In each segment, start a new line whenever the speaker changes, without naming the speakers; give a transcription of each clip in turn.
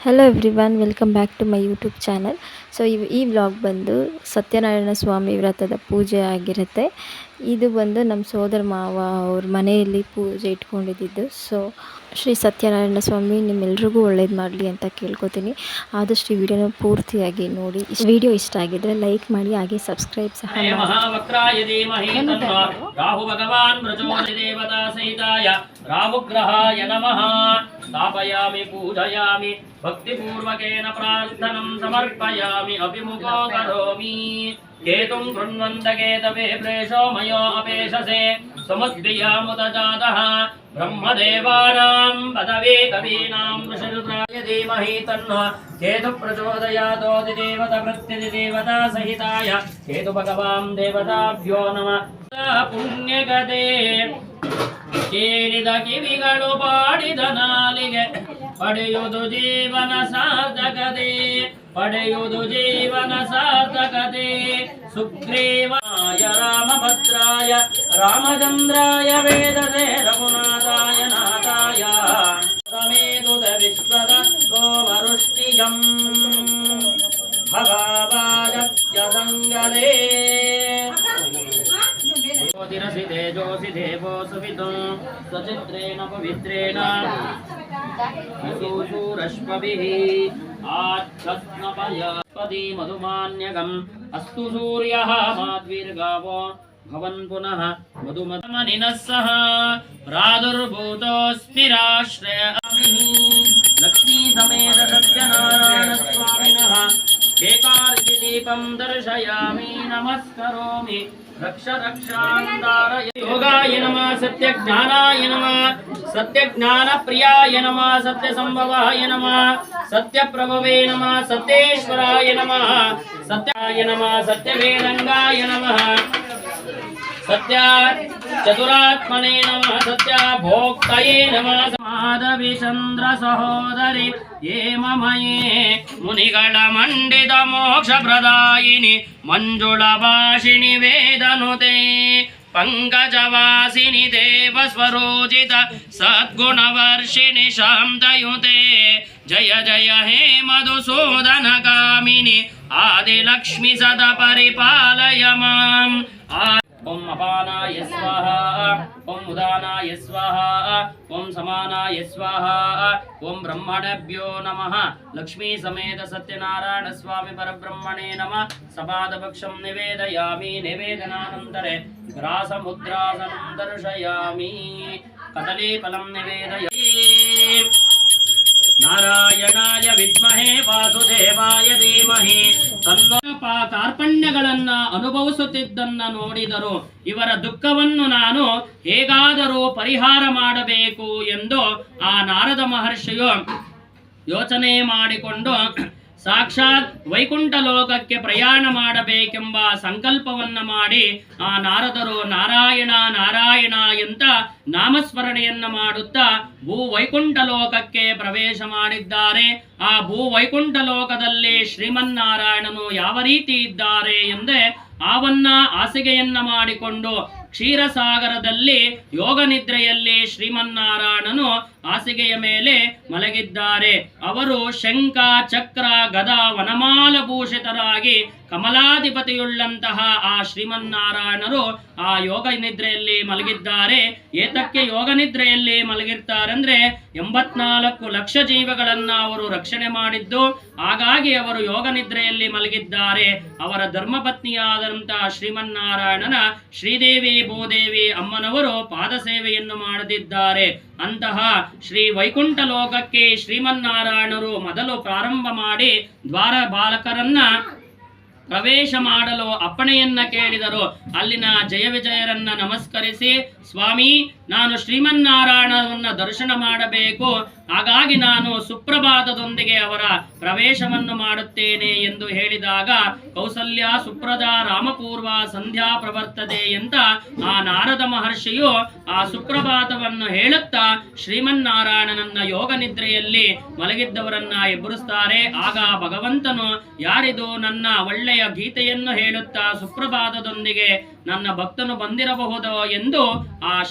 Hello everyone welcome back to my YouTube channel so ಈ ಈ vlog ಬಂದು ಸತ್ಯನಾರಾಯಣ ಸ್ವಾಮಿ ವ್ರತದ ಪೂಜೆ ಆಗಿರುತ್ತೆ. ಇದು ಬಂದು ನಮ್ಮ ಸೋದರ ಮಾವ ಅವ್ರ ಮನೆಯಲ್ಲಿ ಪೂಜೆ ಇಟ್ಕೊಂಡಿದ್ದು. ಸೊ ಶ್ರೀ ಸತ್ಯನಾರಾಯಣ ಸ್ವಾಮಿ ನಿಮ್ಮೆಲ್ರಿಗೂ ಒಳ್ಳೇದು ಮಾಡಲಿ ಅಂತ ಕೇಳ್ಕೊತೀನಿ. ಆದಷ್ಟು ಈ ವಿಡಿಯೋನ ಪೂರ್ತಿಯಾಗಿ ನೋಡಿ. ವಿಡಿಯೋ ಇಷ್ಟ ಆಗಿದ್ರೆ ಲೈಕ್ ಮಾಡಿ ಹಾಗೆ ಸಬ್ಸ್ಕ್ರೈಬ್ ಸಹ
ಭಕ್ತಿಪೂರ್ವಕೇನ ಪ್ರಾರ್ಥನಂ ಸಮರ್ಪಯಾಮಿ. ಅಭಿಮುಖೋ पूजयामि भक्तिपूर्वकेन प्रार्थनं समर्पयामि अभिमुखो करोमि केतुं कृण्वन्त केतवे प्रेषो मयो अपेशसे समुद्भियामुत जातः ब्रह्मदेवानां पदवी कवीनां ऋषरुद्राय धीमहि तन्नो केतु प्रचोदयातोति देवता प्रत्यधिदेवता सहिताय केतु भगवां देवताभ्यो नमः ಪುಣ್ಯಗದೆ ಕೇಳಿದ ಕಿವಿಗಳು ಪಾಡಿದ ನಾಲಿಗೆ ಪಡೆಯುವುದು ಜೀವನ ಸಾರ್ಥಕತೆ ಪಡೆಯುವುದು ಜೀವನ ಸಾರ್ಥಕತೆ ಸುಗ್ರೀವಾಯ ರಾಮಭದ್ರಾಯ ರಾಮಚಂದ್ರಾಯ ವೇದದೆ ರಘುನಾಥಾಯ ನಾಥಾಯ सुविदुं सचित्रेण पवित्रेण सूरश्वभिः आच्छस्नपयपदी मधुमान्यगम्। अस्तु सूर्यः, माद्विर्गावो, भवन् पुनः मधुमतमनिनः सह प्रादुर्भूतोऽस्मिराश्रयामिः लक्ष्मीसमेत सत्यनारायणस्वामिनः ఏకారతి దీపం దర్శయామి నమస్కరోమి రక్ష రక్షాందారయ యోగాయ నమ సత్య జ్ఞానాయ నమ సత్య జ్ఞాన ప్రియాయ నమ సత్య సంభవాయ నమ సత్య ప్రభవే నమ నమ सत्या चतुरात्मने नमः सत्या भोक्तये मंडित मोक्ष ये ममये मुनिगणमण्डितमोक्षप्रदायिनि मञ्जुलभाषिणि वेदनुते पङ्कजवासिनि देवस्वरोजित सद्गुणवर्षिणि शांतुते जय जय हे मधुसूदनकामिनि आदिलक्ष्मी सद परिपालय माम् అపానాయ స్వాహ. ఓం ఉదానాయ స్వాహ. ఓం సమానాయ స్వాహ. ఓం బ్రహ్మణభ్యో నమ. లక్ష్మీ సమేత సత్యనారాయణ స్వామి పరబ్రహ్మణే నమ. సపాదపక్షం నివేదయామి నివేదనానంతరే. గ్రాసముద్రాసనం దర్శయామి కదలీఫలం నివేదయామి. నారాయణాయ విద్మహే వాసుదేవాయ ధీమహి. ಕಾರ್ಪಣ್ಯಗಳನ್ನ ಅನುಭವಿಸುತ್ತಿದ್ದನ್ನ ನೋಡಿದರು ಇವರ ದುಃಖವನ್ನು ನಾನು ಹೇಗಾದರೂ ಪರಿಹಾರ ಮಾಡಬೇಕು ಎಂದು ಆ ನಾರದ ಮಹರ್ಷಿಯು ಯೋಚನೆ ಮಾಡಿಕೊಂಡು ಸಾಕ್ಷಾತ್ ವೈಕುಂಠ ಲೋಕಕ್ಕೆ ಪ್ರಯಾಣ ಮಾಡಬೇಕೆಂಬ ಸಂಕಲ್ಪವನ್ನ ಮಾಡಿ ಆ ನಾರದರು ನಾರಾಯಣ ನಾರಾಯಣ ಎಂತ ನಾಮಸ್ಮರಣೆಯನ್ನ ಮಾಡುತ್ತಾ ಭೂ ವೈಕುಂಠ ಲೋಕಕ್ಕೆ ಪ್ರವೇಶ ಮಾಡಿದ್ದಾರೆ. ಆ ಭೂ ವೈಕುಂಠ ಲೋಕದಲ್ಲಿ ಶ್ರೀಮನ್ನಾರಾಯಣನು ಯಾವ ರೀತಿ ಇದ್ದಾರೆ ಎಂದೇ ಆವನ್ನ ಹಾಸಿಗೆಯನ್ನ ಮಾಡಿಕೊಂಡು ಕ್ಷೀರಸಾಗರದಲ್ಲಿ ಯೋಗ ನಿದ್ರೆಯಲ್ಲಿ ಶ್ರೀಮನ್ನಾರಾಯಣನು ಹಾಸಿಗೆಯ ಮೇಲೆ ಮಲಗಿದ್ದಾರೆ. ಅವರು ಶಂಖ, ಚಕ್ರ, ಗದ, ವನಮಾಲ ಭೂಷಿತರಾಗಿ ಕಮಲಾಧಿಪತಿಯುಳ್ಳಂತಹ ಆ ಶ್ರೀಮನ್ನಾರಾಯಣರು ಆ ಯೋಗ ನಿದ್ರೆಯಲ್ಲಿ ಮಲಗಿದ್ದಾರೆ. ಏತಕ್ಕೆ ಯೋಗ ನಿದ್ರೆಯಲ್ಲಿ ಮಲಗಿರ್ತಾರಂದ್ರೆ ಎಂಬತ್ನಾಲ್ಕು ಲಕ್ಷ ಜೀವಗಳನ್ನ ಅವರು ರಕ್ಷಣೆ ಮಾಡಿದ್ದು, ಹಾಗಾಗಿ ಅವರು ಯೋಗ ನಿದ್ರೆಯಲ್ಲಿ ಮಲಗಿದ್ದಾರೆ. ಅವರ ಧರ್ಮಪತ್ನಿಯಾದಂತಹ ಶ್ರೀಮನ್ನಾರಾಯಣನ ಶ್ರೀದೇವಿ ಭೂದೇವಿ ಅಮ್ಮನವರು ಪಾದ ಸೇವೆಯನ್ನು ಮಾಡದಿದ್ದಾರೆ. ಅಂತಹ ಶ್ರೀ ವೈಕುಂಠ ಲೋಕಕ್ಕೆ ಶ್ರೀಮನ್ನಾರಾಯಣರು ಮೊದಲು ಪ್ರಾರಂಭ ಮಾಡಿ ದ್ವಾರ ಬಾಲಕರನ್ನ ಪ್ರವೇಶ ಮಾಡಲು ಅಪ್ಪಣೆಯನ್ನ ಕೇಳಿದರು. ಅಲ್ಲಿನ ಜಯ ವಿಜಯರನ್ನ ನಮಸ್ಕರಿಸಿ, ಸ್ವಾಮಿ ನಾನು ಶ್ರೀಮನ್ನಾರಾಯಣವನ್ನ ದರ್ಶನ ಮಾಡಬೇಕು. ಹಾಗಾಗಿ ನಾನು ಸುಪ್ರಭಾತದೊಂದಿಗೆ ಅವರ ಪ್ರವೇಶವನ್ನು ಮಾಡುತ್ತೇನೆ ಎಂದು ಹೇಳಿದಾಗ, ಕೌಸಲ್ಯ ಸುಪ್ರದ ರಾಮಪೂರ್ವ ಸಂಧ್ಯಾ ಪ್ರವರ್ತದೆ ಅಂತ ಆ ನಾರದ ಮಹರ್ಷಿಯು ಆ ಸುಪ್ರಭಾತವನ್ನು ಹೇಳುತ್ತಾ ಶ್ರೀಮನ್ನಾರಾಯಣನನ್ನ ಯೋಗ ನಿದ್ರೆಯಲ್ಲಿ ಮಲಗಿದ್ದವರನ್ನ ಎಬ್ಬರಿಸ್ತಾರೆ. ಆಗ ಭಗವಂತನು, ಯಾರಿದು ನನ್ನ ಒಳ್ಳೆಯ ಗೀತೆಯನ್ನು ಹೇಳುತ್ತಾ ಸುಪ್ರಭಾತದೊಂದಿಗೆ ನನ್ನ ಭಕ್ತನು ಬಂದಿರಬಹುದು ಎಂದು ಆ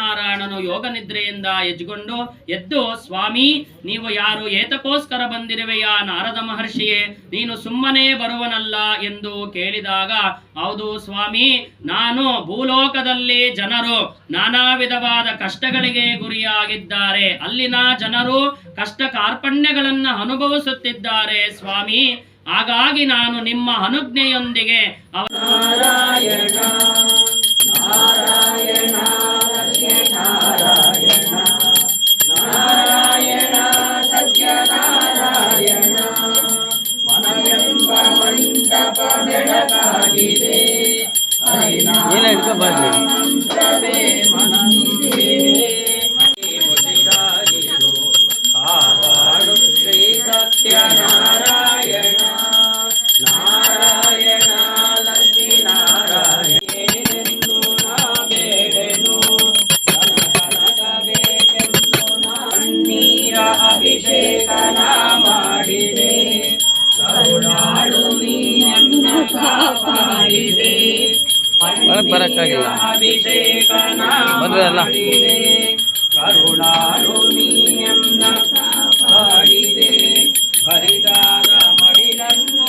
ಶ್ರೀಮನ್ನಾರಾಯಣನು ಯೋಗ ನಿದ್ರೆಯಿಂದ ಎಜ್ಜಿಕೊಂಡು ಎದ್ದು, ಸ್ವಾಮಿ, ನೀವು ಯಾರು ಏತಕ್ಕೋಸ್ಕರ ಬಂದಿರುವೆಯಾ ನಾರದ ಮಹರ್ಷಿಯೇ? ನೀನು ಸುಮ್ಮನೆ ಬರುವನಲ್ಲ ಎಂದು ಕೇಳಿದಾಗ, ಹೌದು ಸ್ವಾಮಿ, ನಾನು ಭೂಲೋಕದಲ್ಲಿ ಜನರು, ನಾನಾ ವಿಧವಾದ ಕಷ್ಟಗಳಿಗೆ ಗುರಿಯಾಗಿದ್ದಾರೆ. ಅಲ್ಲಿನ ಜನರು ಕಷ್ಟ ಕಾರ್ಪಣ್ಯಗಳನ್ನ ಅನುಭವಿಸುತ್ತಿದ್ದಾರೆ ಸ್ವಾಮಿ. ಹಾಗಾಗಿ ನಾನು ನಿಮ್ಮ ಅನುಜ್ಞೆಯೊಂದಿಗೆ ಅವ ನಾರಾಯಣ ನಾರಾಯಣ
ಒಳಗೆ ಬರೋಕ್ಕಾಗಿಲ್ಲ. ಬಂದ್ರೆ ಅಲ್ಲ ಕರುಣಾರುಣಿಯನ್ನ
ಮಾಡಿದೆ ಹರಿದಾದ ಮಡಿಲನ್ನು